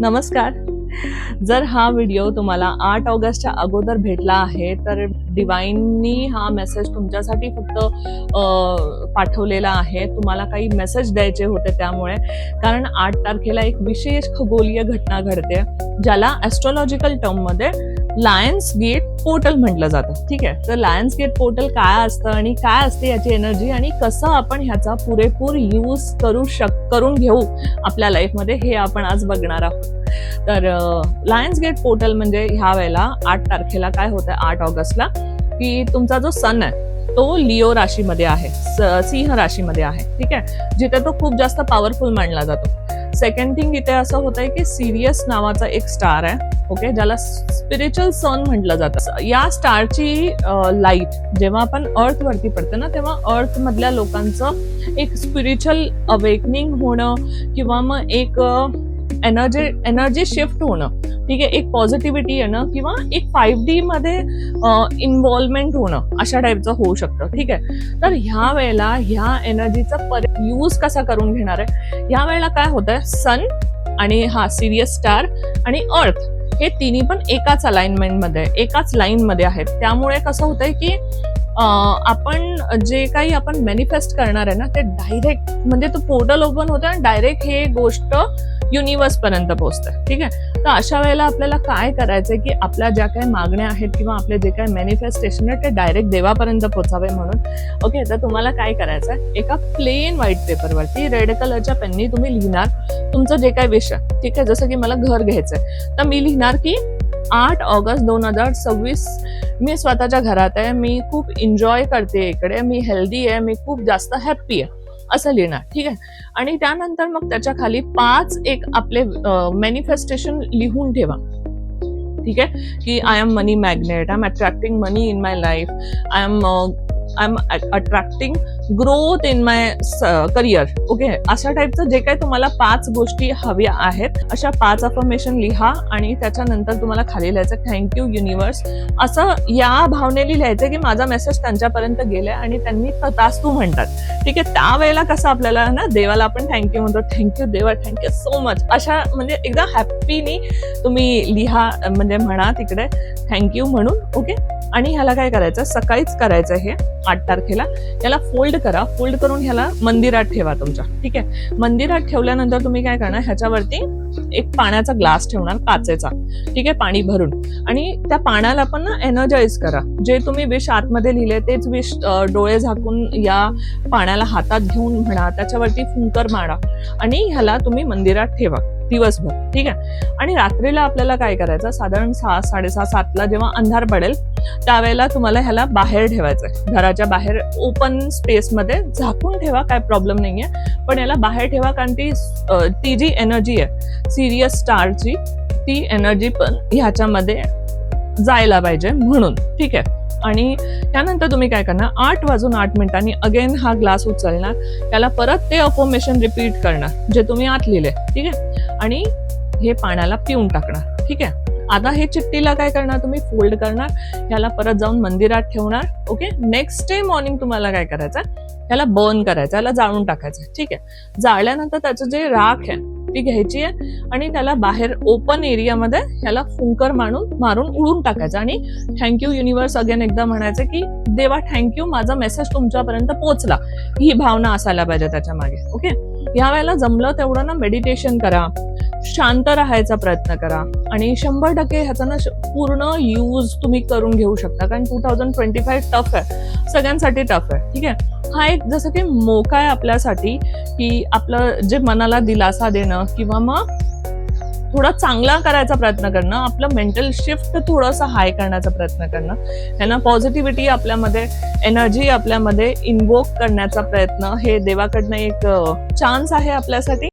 नमस्कार. जर हा व्हिडिओ तुम्हाला आठ ऑगस्टच्या अगोदर भेटला आहे तर डिवाईननी हा मेसेज तुमच्यासाठी फक्त पाठवलेला आहे. तुम्हाला काही मेसेज द्यायचे होते त्यामुळे. कारण आठ तारखेला एक विशेष खगोलीय घटना घडते ज्याला ॲस्ट्रॉलॉजिकल टर्ममध्ये लायन्स गेट पोर्टल म्हटलं जातं. ठीक आहे? तर लायन्स गेट पोर्टल काय असतं आणि काय असते याची एनर्जी आणि कसं आपण ह्याचा पुरेपूर यूज करू शक करून घेऊ आपल्या लाईफमध्ये हे आपण आज बघणार आहोत. तर लायन्स गेट पोर्टल म्हणजे ह्या वेळेला आठ तारखेला काय होतं आठ ऑगस्टला. की तुमचा जो सन आहे तो लिओ राशीमध्ये आहे. सिंह राशीमध्ये आहे. ठीक आहे? जिथे तो खूप जास्त पॉवरफुल मानला जातो. सेकंड थिंग इथे असं होतंय की सिरियस नावाचा एक स्टार आहे. ओके ज्याला स्पिरिच्युअल सन म्हटलं जातं. या स्टारची लाइट जेव्हा आपण अर्थ वरती पडते ना तेव्हा अर्थ मधल्या लोकांचं एक स्पिरिच्युअल अवेकनिंग होणं किंवा मग एक एनर्जी एनर्जी शिफ्ट होणं. ठीक आहे एक पॉझिटिव्हिटी येणं किंवा एक फाईव्ह डी मध्ये इन्व्हॉल्वमेंट होणं अशा टाईपचं होऊ शकतं. ठीक आहे? तर ह्या वेळेला ह्या एनर्जीचा पर यूज कसा करून घेणार आहे? ह्या वेळेला काय होतंय? सन आणि हा सिरियस स्टार आणि अर्थ हे तिन्ही पण एकाच अलाइनमेंटमध्ये एकाच लाईनमध्ये आहेत. त्यामुळे कसं होतंय की आपण जे काही आपण मॅनिफेस्ट करणार आहे ना ते डायरेक्ट म्हणजे तो पोर्टल ओपन होतं आणि डायरेक्ट हे गोष्ट युनिवर्स पर्यंत पोहोचतं ठीक आहे? तर अशा वेळेला आपल्याला काय करायचंय की आपल्या ज्या काही मागण्या आहेत किंवा आपले जे काही मॅनिफेस्टेशन आहे ते डायरेक्ट देवापर्यंत पोचावे म्हणून. ओके तर तुम्हाला काय करायचं आहे एका प्लेन व्हाईट पेपरवरती रेड कलरच्या पेननी तुम्ही लिहिणार तुमचं जे काही विषय ठीक आहे? जसं की मला घर घ्यायचंय. तर मी लिहिणार की आठ ऑगस्ट दोन हजार सव्वीस मी स्वतःच्या घरात आहे. मी खूप एन्जॉय करते इकडे. मी हेल्दी आहे. मी खूप जास्त हॅप्पी आहे. असं लिहिणार. ठीक आहे? आणि त्यानंतर मग त्याच्याखाली पाच एक आपले मॅनिफेस्टेशन लिहून ठेवा. ठीक आहे? की I am money magnet I am attracting money in my life I am I am attracting growth in my career okay अशा टाईपचं जे काही तुम्हाला पाच गोष्टी हव्या आहेत अशा पाच अफर्मेशन लिहा आणि त्याच्यानंतर तुम्हाला खाली लिहायचं थँक्यू युनिवर्स असं या भावनेने लिहायचं की माझा मेसेज त्यांच्यापर्यंत गेलाय आणि त्यांनी तथास्तू म्हणतात. ठीक आहे? त्यावेळेला कसं आपल्याला ना देवाला आपण थँक्यू म्हणतो. थँक्यू देवा. थँक्यू सो मच अशा म्हणजे एकदा हॅप्पीनी तुम्ही लिहा म्हणजे म्हणा तिकडे थँक्यू म्हणून. ओके आणि ह्याला काय करायचं? सकाळीच करायचं हे आठ तारखेला. याला फोल्ड करा. फोल्ड करून ह्याला मंदिरात ठेवा तुमच्या. ठीक आहे? मंदिरात ठेवल्यानंतर तुम्ही काय करणार? ह्याच्यावरती एक पाण्याचा ग्लास ठेवणार काचेचा. ठीक आहे? पाणी भरून. आणि त्या पाण्याला पण ना एनर्जाईज करा. जे तुम्ही विष आतमध्ये लिहिले तेच विष डोळे झाकून या पाण्याला हातात घेऊन म्हणा त्याच्यावरती फुंकर मारा. आणि ह्याला तुम्ही मंदिरात ठेवा. दिवसभर ठीक आहे? आणि रात्रीला आपल्याला काय करायचं? साधारण सहा साडेसहा सातला जेव्हा अंधार पडेल त्यावेळेला तुम्हाला ह्याला बाहेर ठेवायचं आहे. घराच्या बाहेर ओपन स्पेसमध्ये झाकून ठेवा काय प्रॉब्लेम नाही आहे पण याला बाहेर ठेवा कारण ती ती जी एनर्जी आहे सिरियस स्टारची ती एनर्जी पण ह्याच्यामध्ये जायला पाहिजे म्हणून ठीक आहे? आणि त्यानंतर तुम्ही काय करणार? आठ वाजून आठ मिनिटांनी अगेन हा ग्लास उचलणार. त्याला परत ते अफॉर्मेशन रिपीट करणार जे तुम्ही आत लिहिले. ठीक आहे? आणि हे पाण्याला पिऊन टाकणार. ठीक आहे? आता हे चिठ्ठीला काय करणार तुम्ही? फोल्ड करणार. याला परत जाऊन मंदिरात ठेवणार. ओके नेक्स्ट डे मॉर्निंग तुम्हाला काय करायचं? याला बर्न करायचं. याला जाळून टाकायचं. ठीक आहे? जाळल्यानंतर त्याचं जे राख आहे ती घ्यायची आहे आणि त्याला बाहेर ओपन एरियामध्ये ह्याला फुंकर मारून मारून उडून टाकायचं. आणि थँक्यू युनिव्हर्स अगेन एकदा म्हणायचं की देवा थँक्यू माझा मेसेज तुमच्यापर्यंत पोहोचला. ही भावना असायला पाहिजे त्याच्यामागे ओके या वेळेला जमलं तेवढं ना मेडिटेशन करा. शांत राहायचा प्रयत्न करा. आणि शंभर टक्के ह्याचा ना पूर्ण यूज तुम्ही करून घेऊ शकता. कारण two thousand twenty five tough आहे. सगळ्यांसाठी टफ आहे. ठीक आहे? हा एक जसं की मोका आहे आपल्यासाठी की आपलं जे मनाला दिलासा देणं किंवा मग थोडा चांगला करायचा प्रयत्न करणं आपलं मेंटल शिफ्ट थोडंसं हाय करण्याचा प्रयत्न करणं त्यांना पॉझिटिव्हिटी आपल्यामध्ये एनर्जी आपल्यामध्ये इन्वोक करण्याचा प्रयत्न हे देवाकडनं एक चान्स आहे आपल्यासाठी.